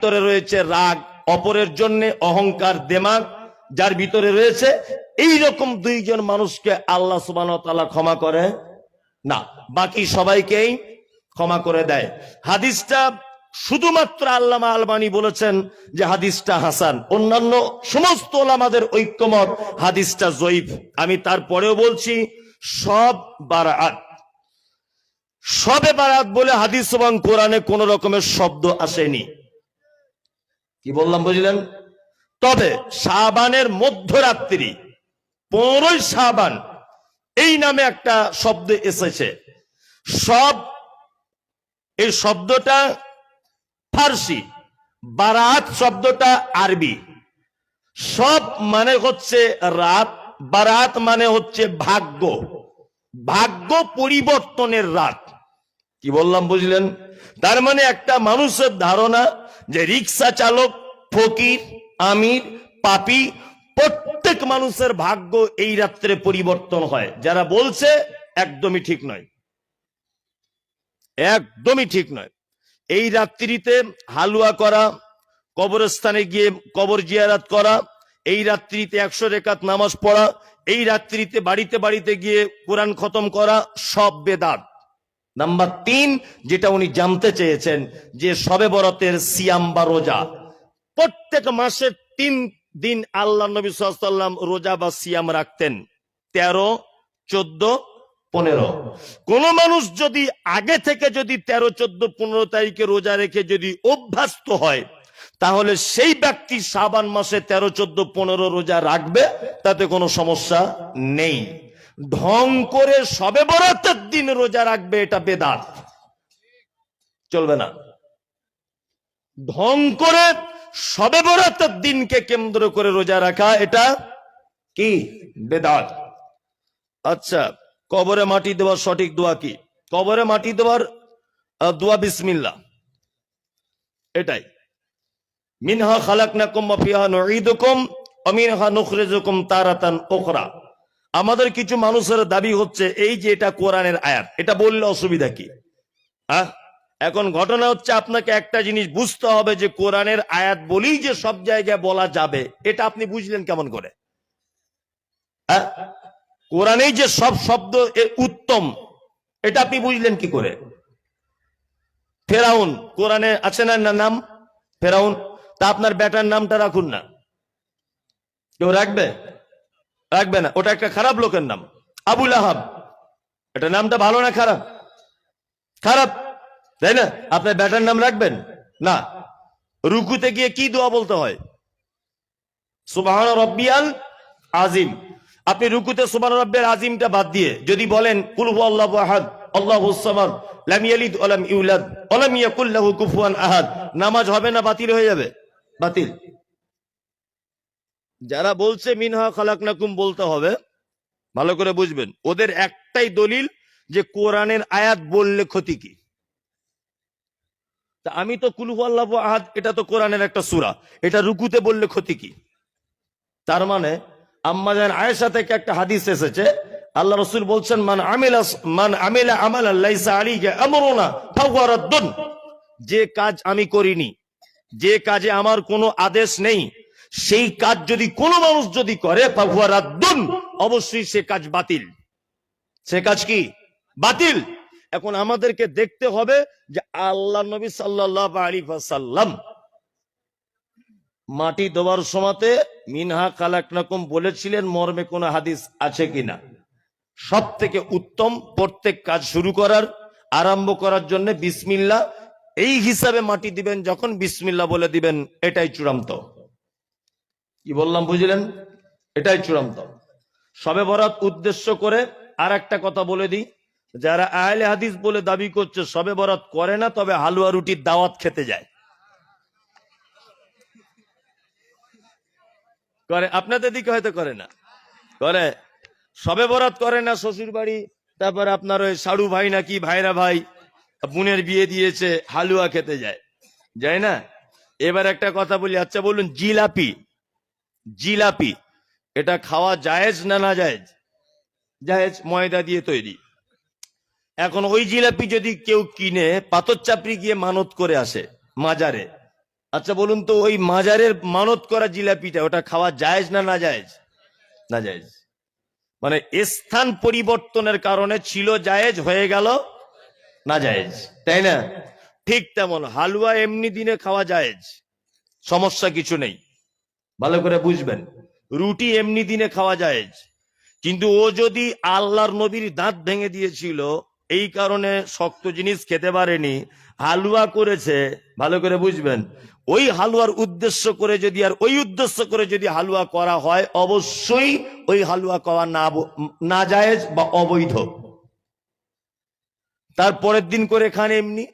ভিতরে রয়েছে রাগ, অপরের জন্য অহংকার দেমাগ যার ভিতরে রয়েছে এই রকম দুইজন মানুষকে আল্লাহ সুবান ক্ষমা করে? না, বাকি সবাইকেই ক্ষমা করে দেয়। হাদিসটা শুধুমাত্র আল্লামা আলমানি বলেছেন যে হাদিসটা হাসান। অন্যান্য সমস্ত ওলামাদের ঐক্যমত হাদিসটা জয়ীফ। আমি তারপরেও বলছি, সব বারাত সবে বারাত বলে হাদিস এবং কোরআনে কোন রকমের শব্দ আসেনি। কি বললাম, বুঝলেন? তবে শাবানের মধ্যরাত্রি, পনেরোই শাবান, এই নামে একটা শব্দ এসেছে। সব, এই শব্দটা ফার্সি, বারাত শব্দটা আরবি। সব মানে হচ্ছে রাত, বারাত মানে হচ্ছে ভাগ্য। ভাগ্য পরিবর্তনের রাত। কি বললাম, বুঝলেন? তার মানে একটা মানুষের ধারণা যে রিক্সা চালক, ফকির, আমির, পাপি, প্রত্যেক মানুষের ভাগ্য এই রাত্রে পরিবর্তন হয়। যারা বলছে, একদমই ঠিক নয়। একদমই ঠিক নয়। এই রাত্রিতে হালুয়া করা, কবরস্থানে গিয়ে কবর জিয়ারাত করা, এই রাত্রিতে একশো রেখাত নামাজ পড়া, এই রাত্রিতে বাড়িতে বাড়িতে গিয়ে কোরআন খতম করা, সব বেদাত। নাম্বার তিন, যেটা উনি জানতে চেয়েছেন যে সবে বরতের সিয়াম বা রোজা। প্রত্যেক মাসের তিন দিন আল্লাহ নবী সাল্লাম রোজা বা সিয়াম রাখতেন। তেরো, চোদ্দ, পনেরো। কোন মানুষ যদি আগে থেকে যদি তেরো, চোদ্দ, পনেরো তারিখে রোজা রেখে যদি অভ্যস্ত হয়, তাহলে সেই ব্যক্তি সাবান মাসে তেরো, চোদ্দ, পনেরো রোজা রাখবে, তাতে কোনো সমস্যা নেই। ঢং করে সবে বরাতের দিন রোজা রাখবে, এটা বেদাত। চলবে না। ঢং করে সবে বরাতের দিনকে কেন্দ্র করে রোজা রাখা, এটা কি? বেদাত। আচ্ছা কবরে মাটি দেওয়ার সঠিক দোয়া কি? কবরে মাটি দেওয়ার দোয়া বিসমিল্লা এটাই। মিনহা খালাকনাকুম ওয়া ফিহা নুঈদুকুম ওয়া মিনহা নুখরিজুকুম তারাতান উখরা। আমাদের কিছু মানুষের দাবি হচ্ছে এই যে এটা কোরআনের আয়াত, এটা বললে অসুবিধা কি? হ্যাঁ? এখন ঘটনা হচ্ছে আপনাকে একটা জিনিস বুঝতে হবে যে কোরআনের আয়াত বলেই যে সব জায়গায় বলা যাবে, এটা আপনি বুঝলেন কেমন করে? হ্যাঁ? কোরআনেই যে সব শব্দ উত্তম, এটা আপনি বুঝলেন কি করে? ফেরাউন, কোরআনে আছে না না নাম? ফেরাউন, তা আপনার বেটার নামটা রাখুন না। কেউ রাখবে? রাখবে না। ওটা একটা খারাপ লোকের নাম। আবুল আহাব এটা নামটা ভালো না খারাপ? খারাপ, তাই না? আপনার বেটার নাম রাখবেন? না। রুকুতে গিয়ে কি দোয়া বলতে হয়? সুবাহান রব্বিয়াল আজিম। আপনি রুকুতে সুবান রব্বের আজিমটা বাদ দিয়ে যদি বলেন কুলহু আল্লাহু আহাদ আল্লাহু আহাদ। নামাজ হবে না বাতিল হয়ে যাবে? বাতিল। যারা বলছে, মিনহা খালাকনাকুম বলতে হবে, ভালো করে বুঝবেন, ওদের একটাই দলিল যে কোরআনের আয়াত বললে ক্ষতি কি। তা আমি তো কুলহু আল্লাহ আহাদ, এটা তো কোরআনের একটা সূরা, এটা রুকুতে বললে ক্ষতি কি? তার মানে আম্মাজান আয়েশা থেকে একটা হাদিস এসেছে, আল্লাহ রসুল বলছেন, মান আমিলা মান আমিলা আমাল লাইসা আলাইহি আমরুনা যে কাজ আমি করিনি, যে কাজে আমার কোনো আদেশ নেই সেই কাজ যদি কোনো মানুষ যদি করে অবশ্যই সে কাজ বাতিল। সে কাজ কি? বাতিল। এখন আমাদেরকে দেখতে হবে যে আল্লাহ নবী সাল্লাল্লাহু আলাইহি ওয়াসাল্লাম মাটি দেওয়ার সময়তে, মিনহা কালাকনাকুম বলেছিলেন, মর্মে কোন হাদিস আছে কিনা? সব থেকে উত্তম প্রত্যেক কাজ শুরু করার, আরম্ভ করার জন্য বিসমিল্লা এই হিসাবে মাটি দিবেন যখন বিসমিল্লা বলে দিবেন, এটাই চূড়ান্ত। কি বললাম, বুঝলেন? এটাই চূড়ান্ত। সবে বরাত উদ্দেশ্য করে আর একটা কথা বলে দিই। যারা আহলে হাদিস বলে দাবি করছে, সবে বরাত করে না, তবে হালুয়া রুটির দাওয়াত খেতে যায়। করে, আপনাদের দিকে হয়তো করে না। করে, সবে বরাত করে না শ্বশুর বাড়ি, তারপর আপনার ওই সাড়ু ভাই নাকি, ভাইরা ভাই, বোনের বিয়ে দিয়েছে, হালুয়া খেতে যায়। যায় না? এবার একটা কথা বলি আচ্ছা বলুন, জিলাপি। জিলাপি। এটা খাওয়া জায়েজ না না জায়েজ? জায়েজ ময়দা দিয়ে তৈরি। এখন ওই জিলাপি যদি কেউ কিনে, পাথর চাপড়ি গিয়ে মানত করে আসে মাজারে। আচ্ছা বলুন তো ওই মাজারের মানত করা জিলাপিটা, ওটা খাওয়া জায়েজ না না জায়েজ? না জায়েজ। মানে স্থান পরিবর্তনের কারণে ছিল জায়েজ, হয়ে গেল না জায়েজ। তাই না? ঠিক তেমন। হালুয়া এমনি দিনে খাওয়া জায়েজ। সমস্যা কিছু নেই। ভালো করে বুঝবেন, রুটি এমনি দিনে খাওয়া জায়েজ কিন্তু ও যদি আল্লাহর নবীর দাঁত ভেঙে দিয়েছিল, এই কারণে শক্ত জিনিস খেতে পারেনি, হালুয়া করেছে, ভালো করে বুঝবেন। ওই হালুয়ার উদ্দেশ্য করে যদি আর ওই উদ্দেশ্য করে যদি হালুয়া করা হয়, অবশ্যই ওই হালুয়া করা না না জায়েজ বা অবৈধ। তার পরের দিন করে খান এমনি।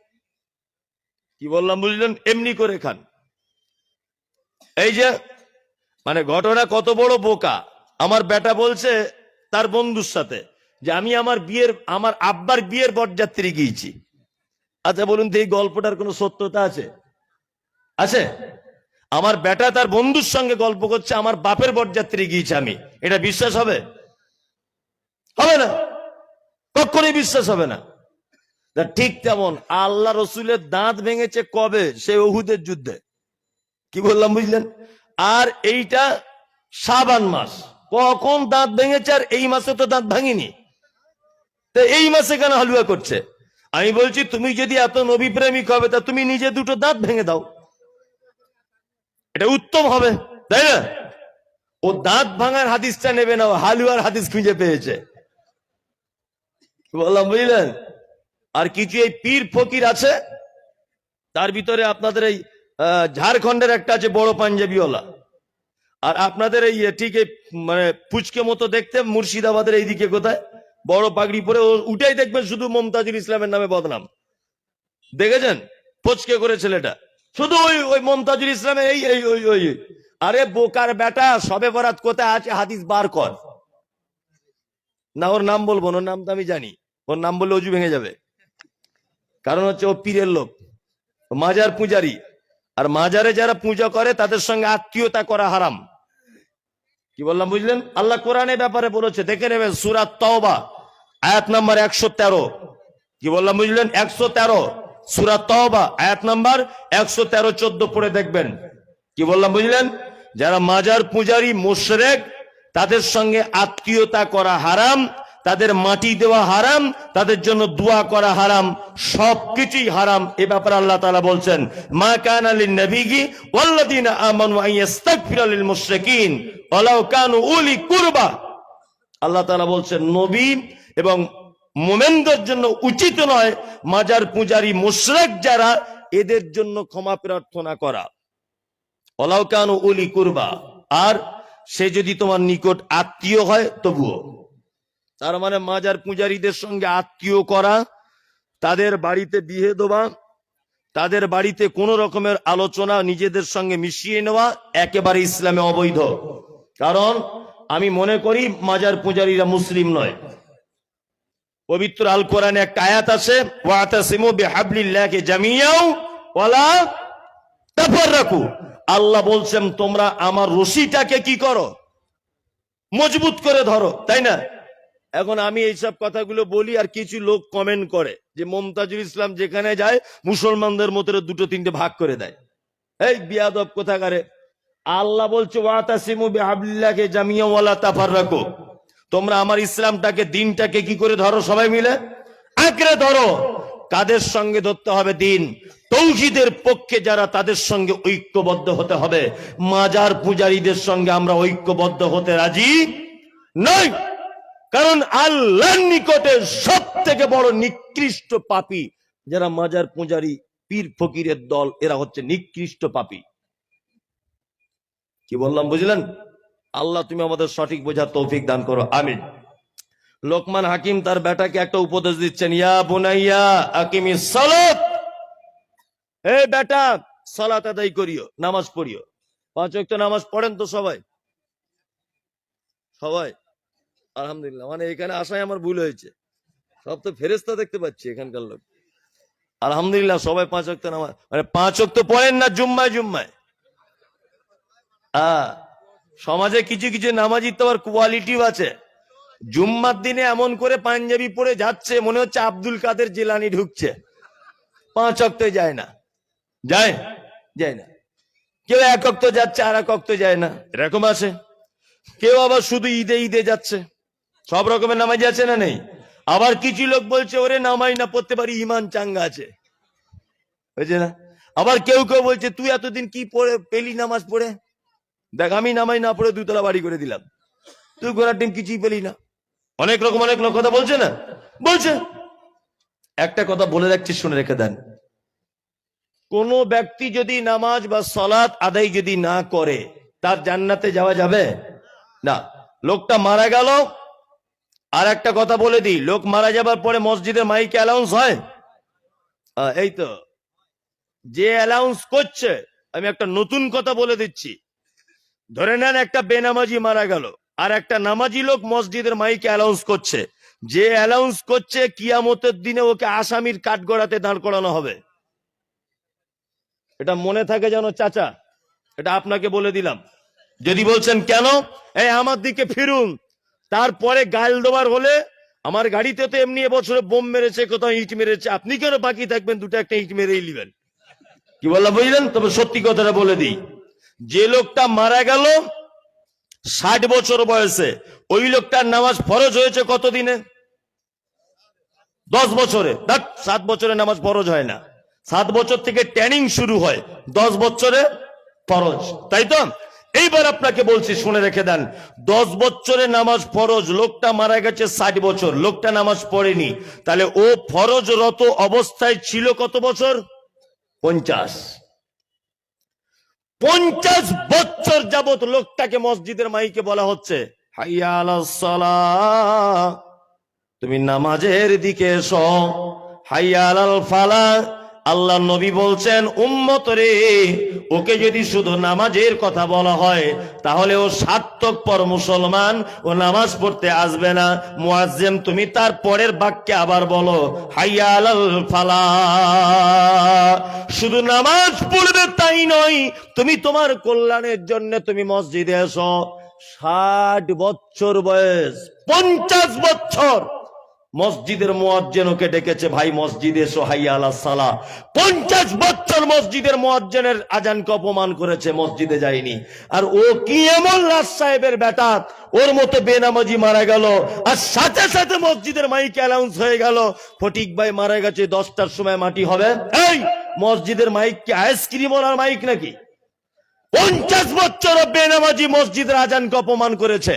কি বললাম বুঝলেন? এমনি করে খান। এই যে মানে ঘটনা কত বড় বোকা। আমার বেটা বলছে তার বন্ধুর সাথে যে আমি আমার বিয়ের, আমার আব্বার বিয়ের বরযাত্রী গিয়েছি। আচ্ছা বলুন তো এই গল্পটার কোনো সত্যতা আছে? আছে? আমার বেটা তার বন্ধুর সঙ্গে গল্প করছে, আমার বাপের বরযাত্রী গিয়েছে আমি। এটা বিশ্বাস হবে? হবে না? কখনোই বিশ্বাস হবে না। ঠিক তেমন। আল্লাহ রসুলের দাঁত ভেঙেছে কবে? সে ওহুদের যুদ্ধে। কি বললাম বুঝলেন? আর এইটা সাবান মাস। কখন দাঁত ভেঙেছে আর এই মাসে তো দাঁত ভাঙিনি। তো এই মাসে কেন হালুয়া করছে? আমি বলছি, তুমি যদি এত নবী প্রেমিক হবে, তা তুমি নিজে দুটো দাঁত ভেঙে দাও। এটা উত্তম হবে, তাই না? ও দাঁত ভাঙার হাদিসটা নেবে না হালুয়ার হাদিস খুঁজে পেয়েছে। বললাম, বুঝলেন? আর কিছু এই পীর ফকির আছে, তার ভিতরে আপনাদের এই ঝাড়খণ্ডের একটা আছে বড় পাঞ্জাবিওয়ালা। আর আপনাদের এই ঠিক এই মানে পুচকে মতো দেখতে মুর্শিদাবাদের এইদিকে কোথায়? বড় পাগড়ি পরে ও উঠেই দেখবেন শুধু মমতাজুল ইসলামের নামে বদনাম। দেখেছেন? পুচকে করে ছেলেটা। শুধু ওই ওই মমতাজুল ইসলামের এই এই, ওই ওই। আরে, বোকার বেটা, সবে বরাত কোথায় আছে? হাদিস বার কর। না, ওর নাম বলব ওর নাম তো আমি জানি। ওর নাম বললে অজু ভেঙে যাবে। কারণ হচ্ছে ও পীরের লোক। মাজার পূজারি। আর মাজারে যারা পূজা করে, তাদের সঙ্গে আত্মীয়তা করা হারাম। কি বললাম, বুঝলেন? আল্লাহ কোরআনের ব্যাপারে বলেছে, দেখে নেবেন সুরাত তওবা, আয়াত নাম্বার একশো তেরো। কি বললাম, বুঝলেন? একশো তেরো সুরাত তওবা, আয়াত নাম্বার একশো তেরো, চোদ্দ পড়ে দেখবেন। কি বললাম, বুঝলেন? যারা মাজার পূজারি, মোশরেক, তাদের সঙ্গে আত্মীয়তা করা হারাম। তাদের মাটি দেওয়া হারাম, তাদের জন্য দোয়া করা হারাম, সবকিছুই হারাম। এ ব্যাপারে আল্লাহ তালা বলছেন, মা কানা লিন নবিগি মুশরিকিন ওয়ালাউ কানু উলি কুরবা। আল্লাহ তালা বলছেন, নবী এবং মোমেনদের জন্য উচিত নয় মাজার পূজারি মুশরিক যারা এদের জন্য ক্ষমা প্রার্থনা করা। ওলাও কানু উলি কুরবা। আর সে যদি তোমার নিকট আত্মীয় হয়, তবুও। তার মানে মাজার পূজারীদের সঙ্গে আত্মীয় করা, তাদের বাড়িতে বিয়ে দেওয়া, তাদের বাড়িতে কোন রকমের আলোচনা নিজেদের সঙ্গে মিশিয়ে নেওয়া একেবারে ইসলামে অবৈধ। কারণ আমি মনে করি মাজার পূজারীরা মুসলিম নয়। পবিত্র আল কোরআনে একটা আয়াত আছে, ওয়াতাসিমু বিহাবলিল্লাহি জামিয়াও ওয়ালা তাফাররাকু। আল্লাহ বলছেন, তোমরা আমার রশিটাকে কি করো? মজবুত করে ধরো। তাই না? এখন আমি এইসব কথাগুলো বলি আর কিছু লোক কমেন্ট করে যে মমতাজুল ইসলাম যেখানে যায়, মুসলমানদের মতো দুটো তিনটে ভাগ করে দেয়। এই বিয়াদব কোথাকারে? আল্লাহ বলছে, ওয়াতাসিমু বিহাবলিল্লাহি জামিয়া ওয়ালা তাফাররাকু। তোমরা আমার ইসলামটাকে, দিনটাকে কি করে ধরো সবাই মিলে? আঁকড়ে ধরো। কাদের সঙ্গে ধরতে হবে দিন? তৌহিদের পক্ষে যারা তাদের সঙ্গে ঐক্যবদ্ধ হতে হবে। মাজার পূজারীদের সঙ্গে আমরা ঐক্যবদ্ধ হতে রাজি নই। কারণ আল্লাহর নিকটে সব থেকে বড় নিকৃষ্ট পাপী যারা মাজার পূজারী, পীর ফকিরের দল, এরা হচ্ছে নিকৃষ্ট পাপী। কি বললাম, বুঝলেন? আল্লাহ, তুমি আমাদের সঠিক বোঝার তৌফিক দান করো। আমিন। লোকমান হাকিম তার বেটাকে একটা উপদেশ দিচ্ছেন, ইয়া বুনাইয়া হাকিমি সালাত। হে বেটা, সালাত আদায় করিও, নামাজ পড়িও। পাঁচ ওয়াক্ত নামাজ পড়েন তো সবাই? সবাই? আলহামদুলিল্লাহ। মানে এখানে আসায় আমার ভুল হয়েছে। সব তো ফেরেস্তা দেখতে পাচ্ছি এখানকার লোক। আলহামদুলিল্লাহ সবাই পাঁচ ওয়াক্ত নামাজ মানে পাঁচ ওয়াক্ত পড়েন না জুম্মায় জুম্মায়। হ্যাঁ সমাজে কিছু কিছু নামাজি তো আবার কোয়ালিটিও আছে। জুম্মার দিনে এমন করে পাঞ্জাবি পরে যাচ্ছে, মনে হচ্ছে আব্দুল কাদের জেলানি ঢুকছে। পাঁচ অক্টে যায় না। যায়? যায় না। কেউ এক তো যাচ্ছে আর এক তো যায় না। এরকম আছে। কেউ আবার শুধু ঈদে ঈদে যাচ্ছে। সব রকমের নামাজ আছে না নেই? আবার কিছু লোক বলছে, ওরে নামাই না, পড়তে পারি, ইমান চাঙ্গা আছে। বুঝছে না? আবার কেউ কেউ বলছে, তুই এতদিন কি পড়ে, পেলি নামাজ পড়ে? দেখ, আমি নামাই না পড়ে দুতলা বাড়ি করে দিলাম। তুই ঘোরার টিম কিছুই পেলি না। অনেক রকম, অনেক লোক কথা বলছে না? বলছে। একটা কথা বলে রাখছি, শুনে রেখে দেন। কোন ব্যক্তি যদি নামাজ বা সলাৎ আদায় যদি না করে, তার জান্নাতে যাওয়া যাবে? না। লোকটা মারা গেল আর একটা কথা বলে দিই, লোক মারা যাবার পরে মসজিদের মাইকে অ্যালাউন্স হয়? এই তো। যে অ্যালাউন্স করছে, আমি একটা নতুন কথা বলে দিচ্ছি। ধরে নেন একটা বেনামাজি মারা গেল, আর একটা নামাজি লোক মসজিদের মাইকে অ্যালাউন্স করছে। যে অ্যালাউন্স করছে, কিয়ামতের দিনে ওকে আসামির কাঠগড়াতে দাঁড় করানো হবে। এটা মনে থাকে যেন চাচা, এটা আপনাকে বলে দিলাম। যদি বলছেন কেন? এই আমার দিকে ফিরুন। তারপরে গাল দেওয়ার হলে আমার গাড়িতে তো এমনি এবছরে বোম মেরেছে, কোথাও ইট মেরেছে। আপনি কেন বাকি থাকবেন? দুটো একটা ইট মেরেই নিবেন। কি বললাম, বুঝলেন? তবে সত্যি কথাটা বলে দিই। যে লোকটা মারা গেল ষাট বছর বয়সে, ওই লোকটার নামাজ ফরজ হয়েছে কতদিনে? দশ বছরে। দেখ সাত বছরে নামাজ ফরজ হয় না। সাত বছর থেকে ট্যানিং শুরু হয়। দশ বছরে ফরজ। তাই তো? এইবার আপনাকে বলছি, শুনে রেখে দেন। দশ বছরে নামাজ ফরজ, লোকটা মারা গেছে ষাট বছর, লোকটা নামাজ পড়েনি। তাহলে ও ফরজরত অবস্থায় ছিল কত বছর? পঞ্চাশ। পঞ্চাশ বছর যাবত লোকটাকে মসজিদের মাইকে বলা হচ্ছে। তুমি নামাজের দিকে এসো। হাইয়া আলাল ফালা আল্লাহ নবী বলছেন, উম্মত রে, ওকে যদি শুধু নামাজের কথা বলা হয়, তাহলে ও সার্থক পর মুসলমান, ও নামাজ পড়তে আসবে না। মুয়াজ্জেম, তুমি তার পরের বাক্যে আবার বলো হাইয়া আলাল ফালা। শুধু নামাজ পড়বে তাই নয়, তুমি তোমার কল্যাণের জন্য তুমি মসজিদে এসো। ষাট বছর বয়স, পঞ্চাশ বছর। মসজিদের মোয়াজ্জেন ওকে ডেকেছে ভাই মসজিদে এসো হাইয়া আলা সালা। পঞ্চাশ বছর মসজিদের মোয়াজ্জেনের আজানকে অপমান করেছে, মসজিদে যায়নি। আর ও কি এমন লাশ সাহেবের বেটা? ওর মতো বেনামাজি মারা গেল, আর সাথে সাথে মসজিদের মাইক অ্যালাউন্স হয়ে গেল। ফটিক ভাই মারা গেছে, দশটার সময় মাটি হবে। এই, মসজিদের মাইক কি আইসক্রিম ওনার মাইক নাকি? পঞ্চাশ বছর বেনামাজি মসজিদের আজানকে অপমান করেছে।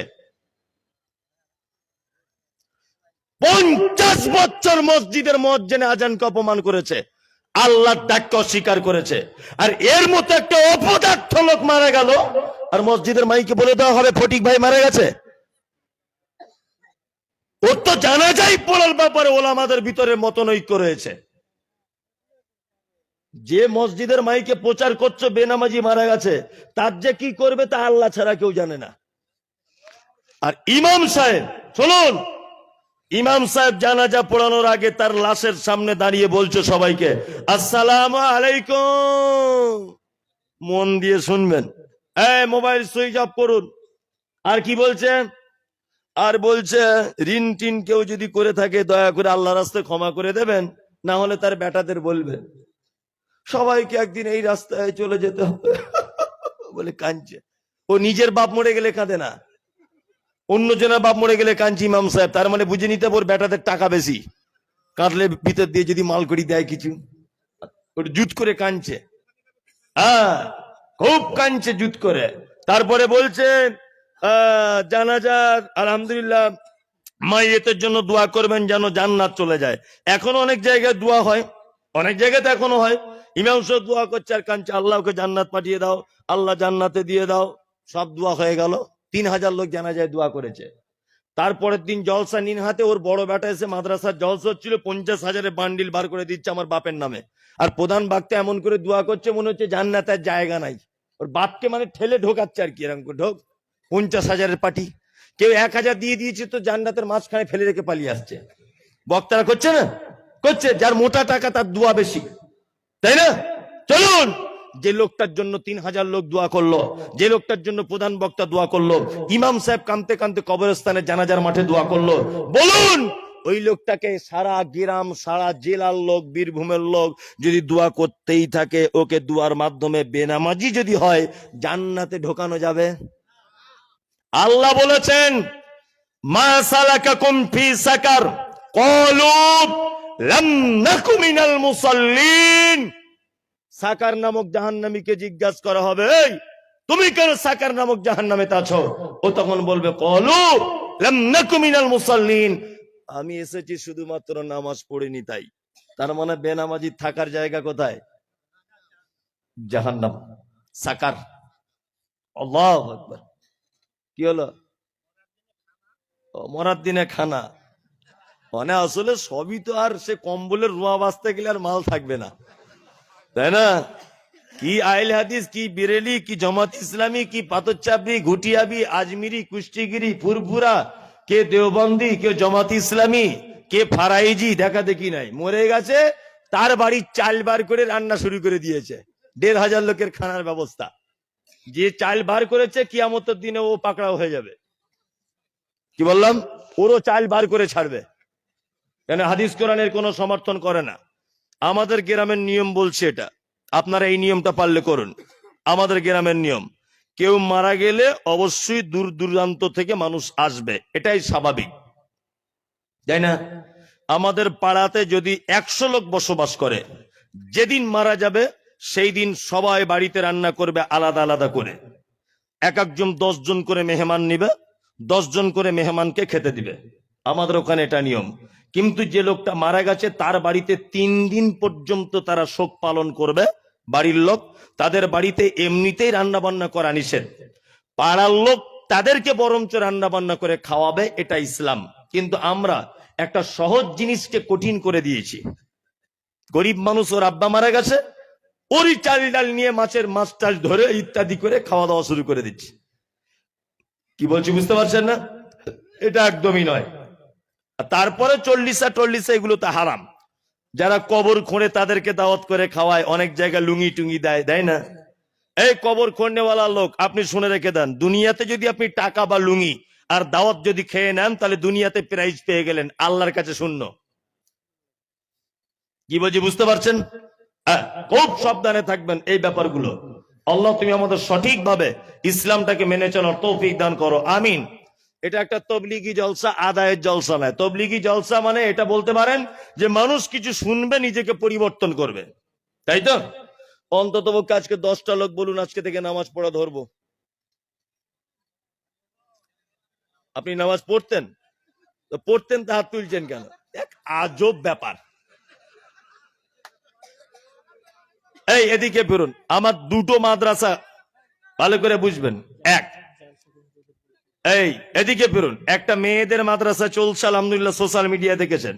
পঞ্চাশ বছর মসজিদের মসজিদে আজানকে অপমান করেছে। আল্লাহর ডাককে অস্বীকার করেছে। আর এর মতো একটা অপদার্থ লোক মারা গেল। আর মসজিদের মাইকে বলে দেওয়া হবে, ফটিক ভাই মারা গেছে। ওর তো জানা যায় পড়ার ব্যাপারে ওলা ওলামাদের ভিতরে মতনৈক্য রয়েছে। যে মসজিদের মাইকে প্রচার করছ, বেনামাজি মারা গেছে, তার যে কি করবে তা আল্লাহ ছাড়া কেউ জানে না। আর ইমাম সাহেব শুনুন ইমাম সাহেব জানাজা পড়ানোর আগে তার লাশের সামনে দাঁড়িয়ে বলছো সবাইকে, আসসালাম আলাইকুম। মন দিয়ে শুনবেন। মোবাইল সুইচ অফ করুন। আর কি বলছে? আর বলছে, ঋণ টিন কেউ যদি করে থাকে, দয়া করে আল্লাহ রাস্তায় ক্ষমা করে দেবেন, না হলে তার বেটাদের বলবেন সবাইকে একদিন এই রাস্তায় চলে যেতে হবে। বলে কাঁদছে। ও নিজের বাপ মরে গেলে কাঁদে না। অন্য জনের বাপ মরে গেলে কাঞ্চি ইমাম সাহেব, তার মানে বুঝে নিতে ওর বেটাদের টাকা বেশি। কাঁদলে ভিতর দিয়ে যদি মাল করি দেয় কিছু। জুত করে কাঁদছে। হ্যাঁ খুব কাঁদছে জুত করে। তারপরে বলছে জানা জানাজার আলহামদুলিল্লাহ, মাইয়েতের জন্য দোয়া করবেন যেন জান্নাত চলে যায়। এখনও অনেক জায়গায় দোয়া হয়। অনেক জায়গাতে এখনও হয়। ইমাম সাহেব দোয়া করছে আর কাঁদছে, আল্লাহকে জান্নাত পাঠিয়ে দাও, আল্লাহ জান্নাতে দিয়ে দাও। সব দোয়া হয়ে গেল। তিন হাজার লোক জানা যায় দোয়া করেছে। তারপরের দিন জলসা নিন হাতে ওর বড় বেটা এসে মাদ্রাসার জলসা হচ্ছিল, পঞ্চাশ হাজারের বান্ডিল বার করে দিচ্ছে আমার বাপের নামে। আর প্রধান বাক্যে এমন করে দোয়া করছে, মনে হচ্ছে জান্নাতের জায়গা নাই। ওর বাপকে মানে ঠেলে ঢোকাচ্ছে আর কি, এরকম ঢোক, পঞ্চাশ হাজারের পার্টি কেউ এক হাজার দিয়ে দিয়েছে তো জান্নাতের মাঝখানে ফেলে রেখে পালিয়ে আসছে। বক্তারা করছে না? করছে, যার মোটা টাকা তার দোয়া বেশি। তাই না? চলুন! যে লোকটার জন্য তিন হাজার লোক দোয়া করল, যে লোকটার জন্য প্রধান বক্তা দোয়া করল, ইমাম সাহেব কানতে কানতে কবরস্থানে জানাজার মাঠে দোয়া করল, বলুন! ওই লোকটাকে সারা গ্রাম, সারা জেলার লোক, বীরভূমের লোক যদি দোয়া করতেই থাকে, ওকে দুয়ার মাধ্যমে বেনামাজি যদি হয়, জান্নাতে ঢোকানো যাবে? আল্লাহ বলেছেন, মা সাকার ক্বালু লাম সাকার নামক জাহান্নামীকে জিজ্ঞাসা করা হবে "এই, তুমি কেন সাকার নামক জাহান্নামে আছো? ও তখন বলবে কলু মিনাল মুসাল্লিন। আমি এসেছি শুধুমাত্র নামাজ পড়িনি তাই। তার মানে বেনামাজি থাকার জায়গা কোথায়? জাহান্নাম সাকার। আল্লাহু আকবার। কি হলো? মরার দিনে খানা। মানে আসলে সবই তো আর সে কম্বলের রোয়া বাঁচতে গেলে আর মাল থাকবে না। তাই না? কি আইল হাদিস, কি বিরেলি, কি জমাত ইসলামী, কি পাতরচাপড়ি ঘুটিয়াবি আজমিরি, কুষ্টিগিরি, ফুরফুরা, কে দেওবন্দি, কে জমাত ইসলামী, কে ফারাইজি দেখা দেখি নাই। মরে গেছে, তার বাড়ির চাল বার করে রান্না শুরু করে দিয়েছে। দেড় হাজার লোকের খানার ব্যবস্থা। যে চাল বার করেছে, কিয়ামতের দিনে ও পাকড়াও হয়ে যাবে। কি বললাম? ওরও চাল বার করে ছাড়বে। কেন হাদিস কোরআনের কোনো সমর্থন করে না। আমাদের গ্রামের নিয়ম বলছে এটা। আপনারা এই নিয়মটা পারলে করুন। আমাদের গ্রামের নিয়ম, কেউ মারা গেলে অবশ্যই দূর দূরান্ত থেকে মানুষ আসবে, এটাই স্বাভাবিক। তাই না? আমাদের পাড়াতে যদি একশো লোক বসবাস করে, যেদিন মারা যাবে সেই দিন সবাই বাড়িতে রান্না করবে আলাদা আলাদা করে। এক একজন জন করে মেহমান নিবে জন করে মেহমানকে খেতে দিবে। আমাদের ওখানে এটা নিয়ম। কিন্তু যে লোকটা মারা গেছে, তার বাড়িতে তিন দিন পর্যন্ত তারা শোক পালন করবে। বাড়ির লোক তাদের বাড়িতে এমনিতেই রান্না বান্না করা নিষেধ। পাড়ার লোক তাদেরকে বরঞ্চ রান্না বান্না করে খাওয়াবে, এটা ইসলাম। কিন্তু আমরা একটা সহজ জিনিসকে কঠিন করে দিয়েছি। গরিব মানুষ ওর আব্বা মারা গেছে, ওরই চাল ডাল নিয়ে মাছের মাছ টাছ ধরে ইত্যাদি করে খাওয়া দাওয়া শুরু করে দিচ্ছি। কি বলছি বুঝতে পারছেন না? এটা একদমই নয়। তারপরে চল্লিশা টল্লিশা এগুলো তো হারাম। যারা কবর খোঁড়ে তাদেরকে দাওয়াত করে খাওয়ায় অনেক জায়গায় লুঙ্গি টুঙ্গি দেয় দেয় না? এই কবর খোঁড়নেওয়ালা লোক আপনি শুনে রেখে দেন দুনিয়াতে যদি আপনি টাকা বা লুঙ্গি আর দাওয়াত যদি খেয়ে নেন তাহলে দুনিয়াতে প্রাইজ পেয়ে গেলেন আল্লাহর কাছে শূন্য। কি বলছি বুঝতে পারছেন? হ্যাঁ, খুব সাবধানে থাকবেন এই ব্যাপারগুলো। আল্লাহ তুমি আমাদের সঠিকভাবে ইসলামটাকে মেনে চলার তৌফিক দান করো আমিন। এটা একটা তবলিগি জলসা, আদায়ের জলসা নয়। তবলিগি জলসা মানে এটা বলতে পারেন যে মানুষ কিছু শুনবে, নিজেকে পরিবর্তন করবে। তাই তো? অন্তত পক্ষে আজকে দশটা লোক বলুন, আজকে থেকে নামাজ পড়া ধরবো। আপনি নামাজ পড়তেন? তো পড়তেন তা হাত তুলছেন কেন? এক আজব ব্যাপার। এই, এদিকে ফিরুন। আমার দুটো মাদ্রাসা, ভালো করে বুঝবেন। এক এই, এদিকে ফিরুন। একটা মেয়েদের মাদ্রাসা চলছে, আলহামদুলিল্লাহ, সোশ্যাল মিডিয়া দেখেছেন।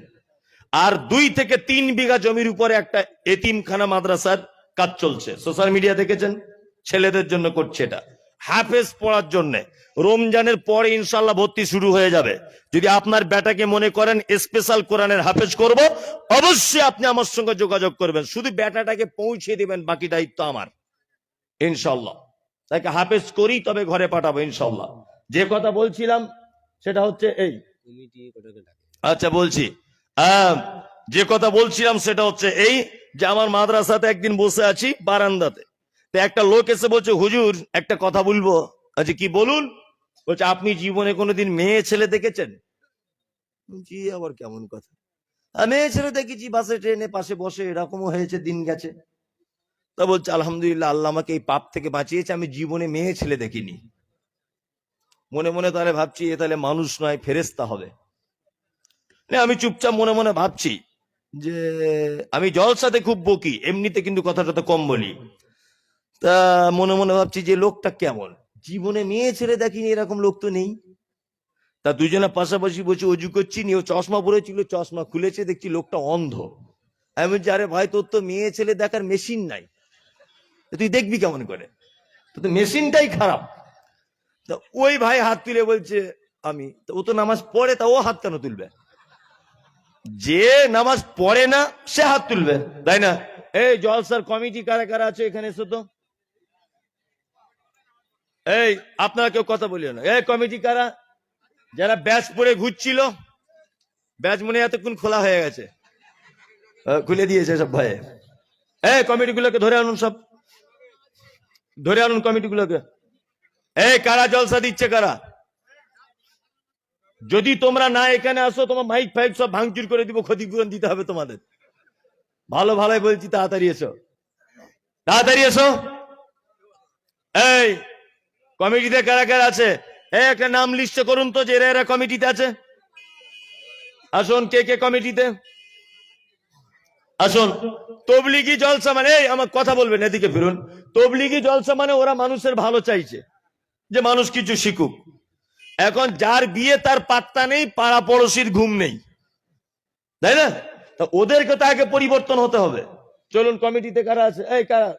আর দুই থেকে তিন বিঘা জমির উপরে একটা এতিমখানা মাদ্রাসার কাজ চলছে। সোশ্যাল মিডিয়া দেখেছেন? ছেলেদের জন্য করছে এটা। হাফেজ পড়ার জন্য। রমজানের পরে ইনশাল্লাহ ভর্তি শুরু হয়ে যাবে। যদি আপনার বেটাকে মনে করেন স্পেশাল কোরআনের হাফেজ করব, অবশ্যই আপনি আমার সঙ্গে যোগাযোগ করবেন। শুধু বেটাটাকে পৌঁছে দিবেন, বাকি দায়িত্ব আমার। ইনশাল্লাহ তাকে হাফেজ করি, তবে ঘরে পাঠাবো ইনশাল্লাহ যে কথা বলছিলাম সেটা হচ্ছে এই। আচ্ছা বলছি। যে কথা বলছিলাম সেটা হচ্ছে এই যে আমার মাদ্রাসাতে একদিন বসে আছি বারান্দাতে। তো একটা লোক এসে বলছে হুজুর একটা কথা বলব। আচ্ছা কি বলুন? বলছে আপনি জীবনে কোনোদিন মেয়ে ছেলে দেখেছেন? জি আবার কেমন কথা? মেয়ে ছেলে দেখেছি বাসে ট্রেনে পাশে বসে এরকমও হয়েছে দিন গেছে। তা বলছে আলহামদুলিল্লাহ আল্লাহ আমাকে এই পাপ থেকে বাঁচিয়েছে আমি জীবনে মেয়ে ছেলে দেখিনি। মনে মনে তাহলে ভাবছি, এ তাহলে মানুষ নয় ফেরেস্তা হবে। আমি চুপচাপ মনে মনে ভাবছি যে, আমি জলসাতে খুব বকি, এমনিতে কিন্তু কথাটা তো কম বলি। তা মনে মনে ভাবছি যে, লোকটা কেমন? জীবনে মেয়ে ছেলে দেখিনি, এরকম লোক তো নেই। তা দুজনে পাশাপাশি বসে অজু করছি, নিয়ে চশমা পরেছিল, চশমা খুলেছে, দেখছি লোকটা অন্ধ। আমি বলছি, আরে ভাই, তোর তো মেয়ে ছেলে দেখার মেশিন নাই। তুই দেখবি কেমন করে? তো মেশিনটাই খারাপ। তা ওই ভাই হাত তুলে বলছে, আমি। ও তো নামাজ পড়ে, তা ও হাত কেন তুলবে? যে নামাজ পড়ে না, সে হাত তুলবে, তাই না? এই জলসার কমিটি কারা কারা আছে এখানে এসো তো। এই, আপনারা কেউ কথা বলিও না। এই কমিটি কারা? যারা ব্যাস পরে ঘুরছিল ব্যাচ মনে এতক্ষণ খোলা হয়ে গেছে। খুলে দিয়েছে সব ভয়ে এই কমিটি গুলোকে ধরে আনুন সব। ধরে আনুন কমিটি গুলোকে এই কারা জলসা দিচ্ছে, কারা? যদি তোমরা না এখানে আসো, তোমার মাইক ফাইক সব ভাঙচুর করে দিব, ক্ষতিপূরণ দিতে হবে তোমাদের। ভালো ভালোই বলছি, তাড়াতাড়ি এসো। তাড়াতাড়ি এসো। এই, কমিটিতে কারা কারা আছে? একটা নাম লিস্ট করুন তো, যে এরা এরা কমিটিতে আছে। আসুন, কে কে কমিটিতে? আসুন। তবলিগি জলসা মানে এই, আমার কথা বলবেন, এদিকে ফিরুন। তবলিগি জলসা মানে ওরা মানুষের ভালো চাইছে। যে মানুষ কিছু শিখুক। এখন যার বিয়ে তার পাত্তা নেই পাড়া পড়োশির ঘুম নেই। তাই না? ওদেরকে তো আগে পরিবর্তন হতে হবে। চলুন কমিটিতে কারা আছে? এই কারা?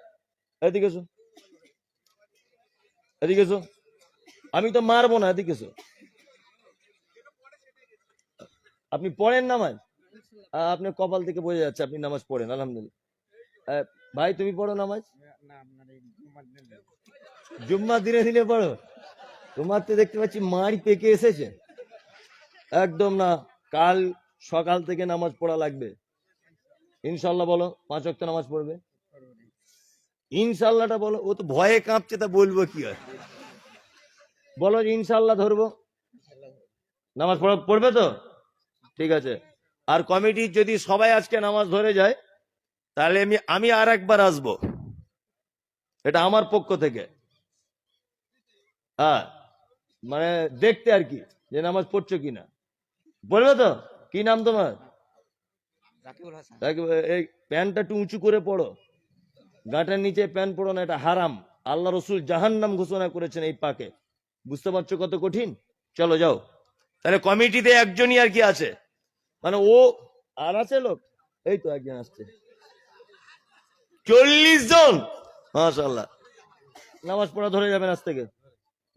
এদিকে এদিকে আমি তো মারবো না এদিকে আপনি পড়েন নামাজ? আহ, আপনার কপাল থেকে বোঝা যাচ্ছে আপনি নামাজ পড়েন আলহামদুলিল্লাহ। ভাই তুমি পড়ো নামাজ? জুম্মা দিনে দিনে পড়ো। তোমার তো দেখতে পাচ্ছি মাড়ি পেকে এসেছে। একদম না, কাল সকাল থেকে নামাজ পড়া লাগবে। ইনশাল্লাহ বলো, পাঁচ ওয়াক্ত নামাজ পড়বে। ইনশাল্লাহটা বলো, ও তো ভয়ে কাঁপছে, তা বলব কি আর? বলো ইনশাল্লাহ ধরবো। নামাজ পড়া, পড়বে তো? ঠিক আছে। আর কমিটি যদি সবাই আজকে নামাজ ধরে যায়, তাহলে আমি আমি আর একবার আসব। এটা আমার পক্ষ থেকে। হ্যাঁ মানে দেখতে আর কি যে নামাজ পড়ছো কিনা। বলবে তো কি নাম তোমার? এই প্যান্টটা একটু উঁচু করে পড়ো। গাঁটার নিচে প্যান্ট পড়ো না এটা হারাম। আল্লাহ রসুল জাহান নাম ঘোষণা করেছেন এই পাকে। বুঝতে পারছ কত কঠিন? চলো যাও। তাহলে কমিটিতে একজনই আর কি আছে। মানে ও আর আছে লোক? এই তো একজন আসছে। চল্লিশ জন! মাশাল্লাহ নামাজ পড়া ধরে যাবেন আজ থেকে।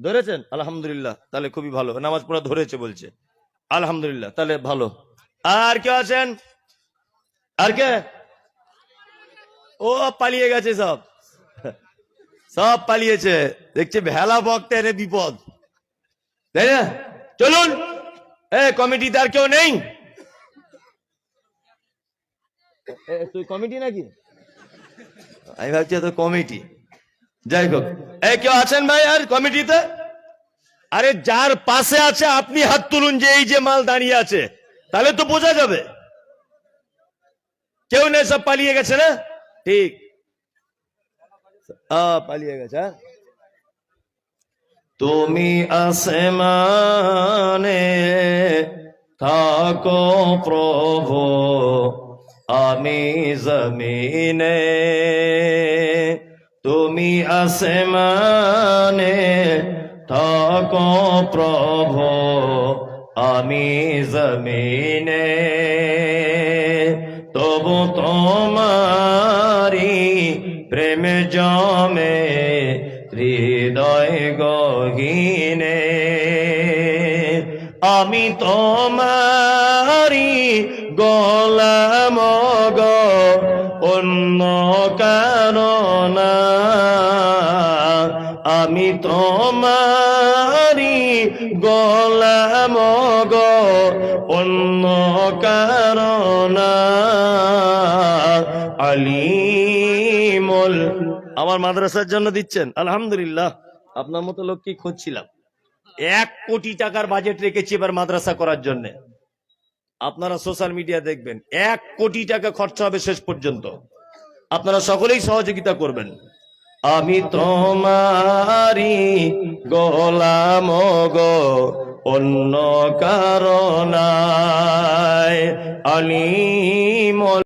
ধরেছেন? আলহামদুলিল্লাহ। তাহলে খুবই ভালো। নামাজ পড়া ধরেছে বলছে। আলহামদুলিল্লাহ, তাহলে ভালো। আর কেউ আছেন? আর কে? ও, পালিয়ে গেছে সব। সব পালিয়েছে। দেখছে ভেলা বক্তে এনে বিপদ। তাই না? চলুন। এ, কমিটিতে আর কেউ নেই? তুই কমিটি নাকি? আমি ভাবছি তো কমিটি। যাই হোক। এ কেউ আছেন ভাই আর কমিটিতে? আরে যার পাশে আছে, আপনি হাত তুলুন যে এই যে মাল দাঁড়িয়ে আছে। তাহলে তো বোঝা যাবে। কেউ নেই, সব পালিয়ে গেছে না? ঠিক। পালিয়ে গেছে হ্যাঁ? তুমি আসমানে থাকো প্রভু, আমি জমিনে। তুমি আসমানে থাকো প্রভু, আমি জমিনে। তবু তোমারি প্রেম জমে, হৃদয় গহীনে। আমি তোমারি গোলাম গো, অন্য কারণ আমি তোমারি গোলাম গো অন্য কারণ আলিমুল আমার মাদ্রাসার জন্য দিচ্ছেন। আলহামদুলিল্লাহ। আপনার মতো লোককে খুঁজছিলাম? এক কোটি টাকার বাজেট রেখেছি এবার মাদ্রাসা করার জন্য। আপনারা সোশ্যাল মিডিয়া দেখবেন। এক কোটি টাকা খরচা হবে শেষ পর্যন্ত। আপনারা সকলেই সহযোগিতা করবেন। আমি তোমারি গোলাম গো অন্য কারণায় আলী